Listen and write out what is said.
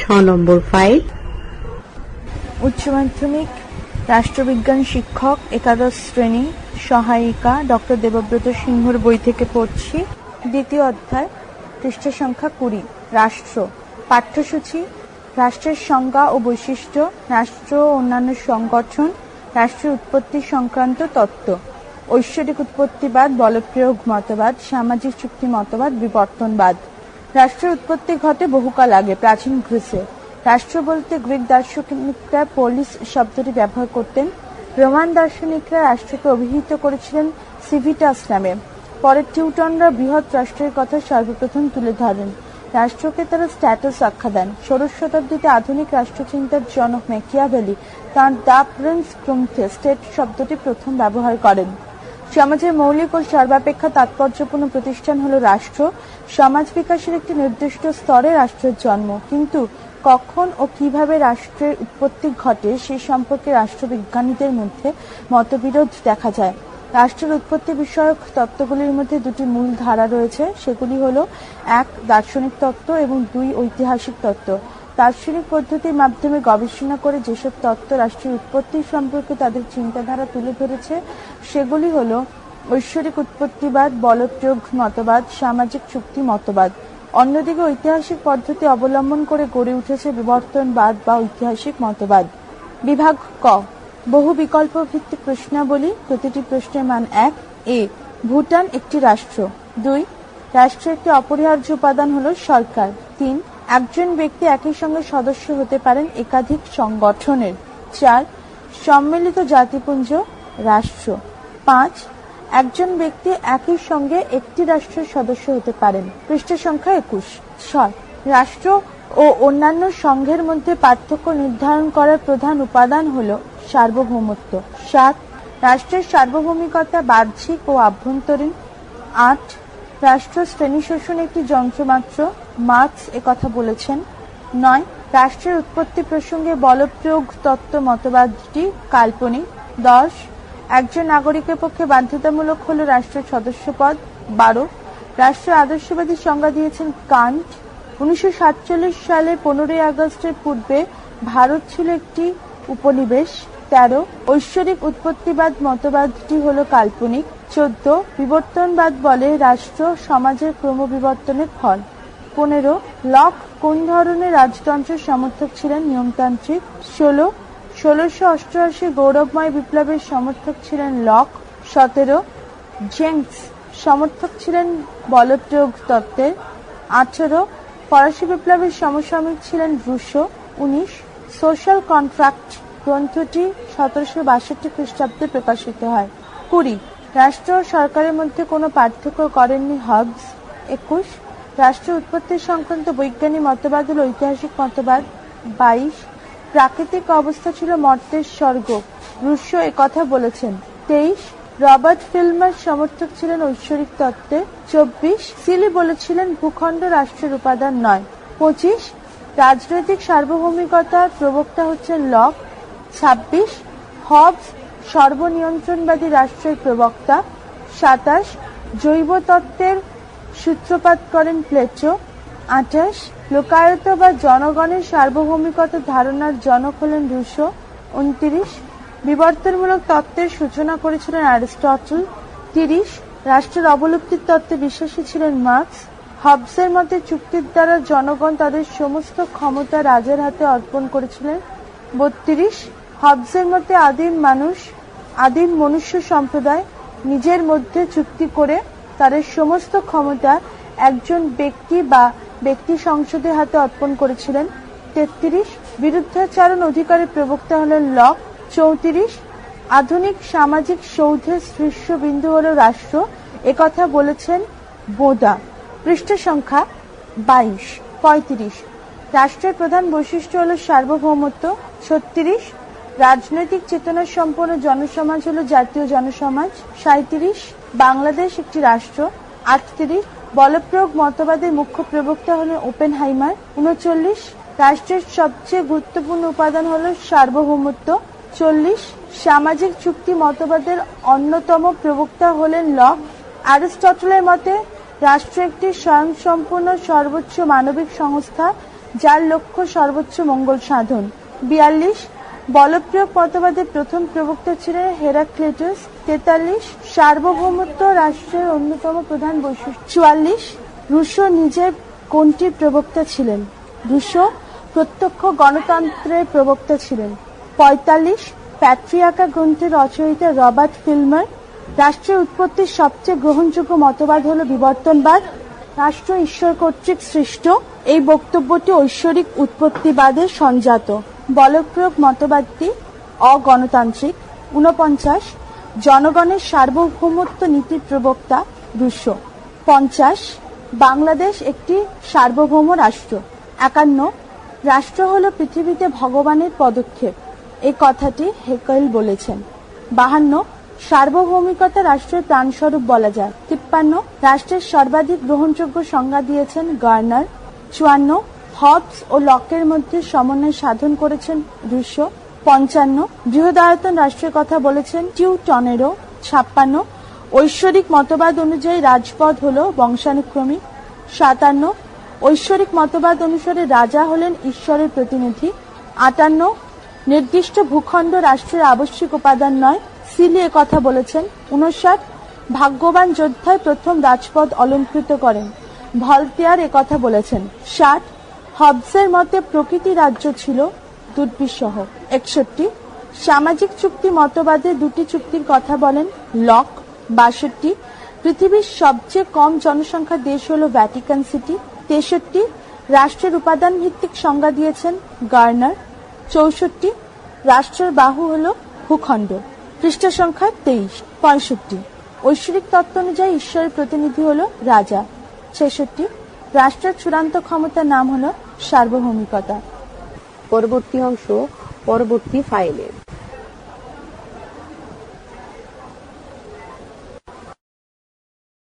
ছ নম্বর ফাইল। উচ্চ মাধ্যমিক রাষ্ট্রবিজ্ঞান শিক্ষক, একাদশ শ্রেণি সহায়িকা ডক্টর দেবব্রত সিংহর বই থেকে পড়ছি। দ্বিতীয় অধ্যায় পৃষ্ঠা সংখ্যা কুড়ি, রাষ্ট্র। পাঠ্যসূচি, রাষ্ট্রের সংজ্ঞা ও বৈশিষ্ট্য, রাষ্ট্র ও অন্যান্য সংগঠন, রাষ্ট্রের উৎপত্তি সংক্রান্ত তত্ত্ব, ঐশ্বরিক উৎপত্তিবাদ, বলপ্রয়োগ মতবাদ, সামাজিক চুক্তি মতবাদ, বিবর্তনবাদ। রাষ্ট্রের উৎপত্তি ঘটে বহুকাল আগে, প্রাচীন গ্রিসে। রাষ্ট্র বলতে গ্রিক দার্শনিকরা পলিস শব্দটি ব্যবহার করতেন। রোমান দার্শনিকরা রাষ্ট্রকে অভিহিত করেছিলেন সিভিটাস নামে। পরে টিউটনরা বৃহৎ রাষ্ট্রের কথা সর্বপ্রথম তুলে ধরেন। রাষ্ট্রকে তারা স্ট্যাটাস আখ্যা দেন। ষোড়শ শতাব্দীতে আধুনিক রাষ্ট্রচিন্তার জনক ম্যাকিয়াভেলি তাঁর দ্য প্রিন্স গ্রন্থে স্টেট শব্দটি প্রথম ব্যবহার করেন। সমাজের মৌলিক ও সর্বাপেক্ষা তাৎপর্যপূর্ণ প্রতিষ্ঠান হলো রাষ্ট্র। সমাজ বিকাশের একটি নির্দিষ্ট স্তরে রাষ্ট্রের জন্ম। কিন্তু কখন ও কীভাবে রাষ্ট্রের উৎপত্তি ঘটে সে সম্পর্কে রাষ্ট্রবিজ্ঞানীদের মধ্যে মতবিরোধ দেখা যায়। রাষ্ট্রের উৎপত্তি বিষয়ক তত্ত্বগুলির মধ্যে দুটি মূল ধারা রয়েছে। সেগুলি হলো, এক, দার্শনিক তত্ত্ব এবং দুই, ঐতিহাসিক তত্ত্ব। দার্শনিক পদ্ধতির মাধ্যমে গবেষণা করে যেসব তত্ত্ব রাষ্ট্রের উৎপত্তি সম্পর্কে তাদের চিন্তাধারা তুলে ধরেছে, সেগুলি হলো ঐশ্বরিক উৎপত্তিবাদ বলপ্রয়োগ মতবাদ, সামাজিক চুক্তি, মতবাদ। অন্যদিকে ঐতিহাসিক পদ্ধতি অবলম্বন করে গড়ে উঠেছে বিবর্তনবাদ বা ঐতিহাসিক মতবাদ। বিভাগ ক। বহু বিকল্প ভিত্তিক প্রশ্নাবলী, প্রতিটি প্রশ্নের মান এক। এ। ভুটান একটি রাষ্ট্র। দুই। রাষ্ট্রের একটি অপরিহার্য উপাদান হলো সরকার। তিন। একজন ব্যক্তি একই সঙ্গে সদস্য হতে পারেন একাধিক সংগঠনের। চার, সম্মিলিত জাতিপুঞ্জ রাষ্ট্র। পাঁচ, একজন ব্যক্তি একই সঙ্গে একটি রাষ্ট্রের সদস্য হতে পারেন। পৃষ্ঠ সংখ্যা একুশ। ছয়, রাষ্ট্র ও অন্যান্য সংঘের মধ্যে পার্থক্য নির্ধারণ করার প্রধান উপাদান হল সার্বভৌমত্ব। সাত, রাষ্ট্রের সার্বভৌমিকতা বাহ্যিক ও আভ্যন্তরীণ। আট রাষ্ট্র শ্রেণি শোষণ একটি যন্ত্রমাত্র। মার্কস একথা বলেছেন। নয়, রাষ্ট্রের উৎপত্তি প্রসঙ্গে বলপ্রয়োগ তত্ত্ব মতবাদটি কাল্পনিক। দশ, একজন নাগরিকের পক্ষে বাধ্যতামূলক হল রাষ্ট্রের সদস্যপদ। বারো, রাষ্ট্র আদর্শবাদী সংজ্ঞা দিয়েছেন কান্ট। উনিশশো সাতচল্লিশ সালে পনেরোই আগস্টের পূর্বে ভারত ছিল একটি উপনিবেশ। তেরো, ঐশ্বরিক উৎপত্তিবাদ মতবাদটি হল কাল্পনিক। চোদ্দ, বিবর্তনবাদ বলে রাষ্ট্র সমাজের ক্রমবিবর্তনের ফল। পনেরো, লক কোন ধরনের রাজতন্ত্রের সমর্থক ছিলেন নিয়মতান্ত্রিক? ষোলো, ষোলোশো অষ্টআশি গৌরবময় বিপ্লবের সমর্থক ছিলেন লক। সতেরো জেংস সমর্থক ছিলেন বলপ্রয়োগ তত্ত্বের। আঠেরো, ফরাসি বিপ্লবের সমসাময়িক ছিলেন রুশো। উনিশ, সোশ্যাল কন্ট্রাক্ট গ্রন্থটি সতেরোশো বাষট্টি খ্রিস্টাব্দে প্রকাশিত হয়। কুড়ি, রাষ্ট্র সরকারের মধ্যে কোনো পার্থক্য করেননি হবস একুশ রাষ্ট্র উৎপত্তি সংক্রান্ত বৈজ্ঞানিক মতবাদ হল ঐতিহাসিক মতবাদ বাইশ, প্রাকৃতিক অবস্থা ছিল মর্তের স্বর্গ। রুশো কথা বলেছেন। তেইশ, রবার্ট ফিল্মার সমর্থক ছিলেন ঐশ্বরিক তত্ত্বে। চব্বিশ, সিলি বলেছিলেন ভূখণ্ড রাষ্ট্রের উপাদান নয়। পঁচিশ, রাজনৈতিক সার্বভৌমিকতার প্রবক্তা হচ্ছেন লক। ছাব্বিশ, হবস, সর্বনিয়ন্ত্রণবাদী রাষ্ট্রের প্রবক্তা। সাতাশ জৈব তত্ত্বের সূত্রপাত করেন প্লেটো। আঠাশ, লোকায়ত বা জনগণের সার্বভৌমিকতার ধারণার জনক হলেন রুশো। উনত্রিশ, বিবর্তনমূলক তত্ত্বের সূচনা করেছিলেন অ্যারিস্টটল। তিরিশ, রাষ্ট্রের অবলুপ্তির তত্ত্বে বিশ্বাসী ছিলেন মার্কস। হবসের মতে চুক্তির দ্বারা জনগণ তাদের সমস্ত ক্ষমতা রাজের হাতে অর্পণ করেছিলেন। বত্রিশ, হবসের মতে আদিম মানুষ, আদিম মনুষ্য সম্প্রদায় নিজের মধ্যে চুক্তি করে তাদের সমস্ত ক্ষমতা একজন ব্যক্তি বা ব্যক্তি সংসদের হাতে অর্পণ করেছিলেন। তেত্রিশ বিরুদ্ধাচারণ অধিকারের প্রবক্তা হলেন লক চৌত্রিশ আধুনিক সামাজিক সৌধের শীর্ষবিন্দু হল রাষ্ট্র। একথা বলেছেন বোদা। পৃষ্ঠ সংখ্যা বাইশ, পঁয়ত্রিশ। রাষ্ট্রের প্রধান বৈশিষ্ট্য হল সার্বভৌমত্ব। ছত্রিশ রাজনৈতিক চেতনা সম্পন্ন জনসমাজ হলো জাতীয় জনসমাজ। সাঁত্রিশ বাংলাদেশ একটি রাষ্ট্র। আটত্রিশ, বলপ্রয়োগ মতবাদের মুখ্য প্রবক্তা হলেন ওপেন হাইমার উনচল্লিশ, রাষ্ট্রের সবচেয়ে গুরুত্বপূর্ণ উপাদান হল সার্বভৌমত্ব। চল্লিশ, সামাজিক চুক্তি মতবাদের অন্যতম প্রবক্তা হলেন লক অ্যারিস্টটলের মতে, রাষ্ট্র একটি স্বয়ংসম্পূর্ণ সর্বোচ্চ মানবিক সংস্থা, যার লক্ষ্য সর্বোচ্চ মঙ্গল সাধন। বিয়াল্লিশ বলপ্রয়োগ মতবাদের প্রথম প্রবক্তা ছিলেন হেরাক্লিটাস, তেতাল্লিশ, সার্বভৌমত্ব রাষ্ট্রের অন্যতম প্রধান বৈশিষ্ট্য। চুয়াল্লিশ, রুশো নিজের কোনটির প্রবক্তা ছিলেন? রুশো প্রত্যক্ষ গণতন্ত্রের প্রবক্তা ছিলেন। পঁয়তাল্লিশ প্যাট্রিয়াকা গ্রন্থের রচয়িতা রবার্ট ফিল্মার। রাষ্ট্রের উৎপত্তির সবচেয়ে গ্রহণযোগ্য মতবাদ হল বিবর্তনবাদ। রাষ্ট্র ঈশ্বর কর্তৃক সৃষ্ট। এই বক্তব্যটি ঐশ্বরিক উৎপত্তিবাদের সঞ্জাত। বলপ্রয়োগ মতবাদটি অগণতান্ত্রিক। ঊনপঞ্চাশ, জনগণের সার্বভৌমত্ব নীতির প্রবক্তা রুশো পঞ্চাশ, বাংলাদেশ একটি সার্বভৌম রাষ্ট্র। একান্ন, রাষ্ট্র হল পৃথিবীতে ভগবানের পদক্ষেপ। এই কথাটি হেকল বলেছেন। বাহান্ন সার্বভৌমিকতা রাষ্ট্রের প্রাণস্বরূপ বলা যায়। তিপ্পান্ন, রাষ্ট্রের সর্বাধিক গ্রহণযোগ্য সংজ্ঞা দিয়েছেন গার্নার। চুয়ান্ন, হবস ও লকের মধ্যে সমন্বয় সাধন করেছেন রুশো। পঞ্চান্ন, বৃহদায়তন রাষ্ট্রের কথা বলেছেন টিউ টনেরো ছাপ্পান্ন, ঐশ্বরিক মতবাদ অনুযায়ী রাজপদ হল বংশানুক্রমিক। সাতান্ন, ঐশ্বরিক মতবাদ অনুসারে রাজা হলেন ঈশ্বরের প্রতিনিধি। আটান্ন, নির্দিষ্ট ভূখণ্ড রাষ্ট্রের আবশ্যিক উপাদান নয় সিলি কথা বলেছেন। উনষাট, ভাগ্যবান যোদ্ধায় প্রথম রাজপথ অলঙ্কৃত করেন। ভলতেয়ার কথা বলেছেন। ষাট, হবসের মতে প্রকৃতি রাজ্য ছিল দুর্বিসহ একষট্টি, সামাজিক চুক্তি মতবাদে দুটি চুক্তির কথা বলেন। লক, বাষট্টি, পৃথিবীর সবচেয়ে কম জনসংখ্যার দেশ হল ভ্যাটিকান সিটি। তেষট্টি, রাষ্ট্রের উপাদান ভিত্তিক সংজ্ঞা দিয়েছেন গার্নার। চৌষট্টি, রাষ্ট্রের বাহু হল ভূখণ্ড। পৃষ্ঠ সংখ্যা তেইশ, পঁয়ষট্টি। ঐশ্বরিক তত্ত্ব অনুযায়ী ঈশ্বরের প্রতিনিধি হল রাজা। ছেষট্টি, রাষ্ট্রের চূড়ান্ত ক্ষমতার নাম হল সার্বভৌমিকতা। পরবর্তী অংশ, পরবর্তী ফাইলে।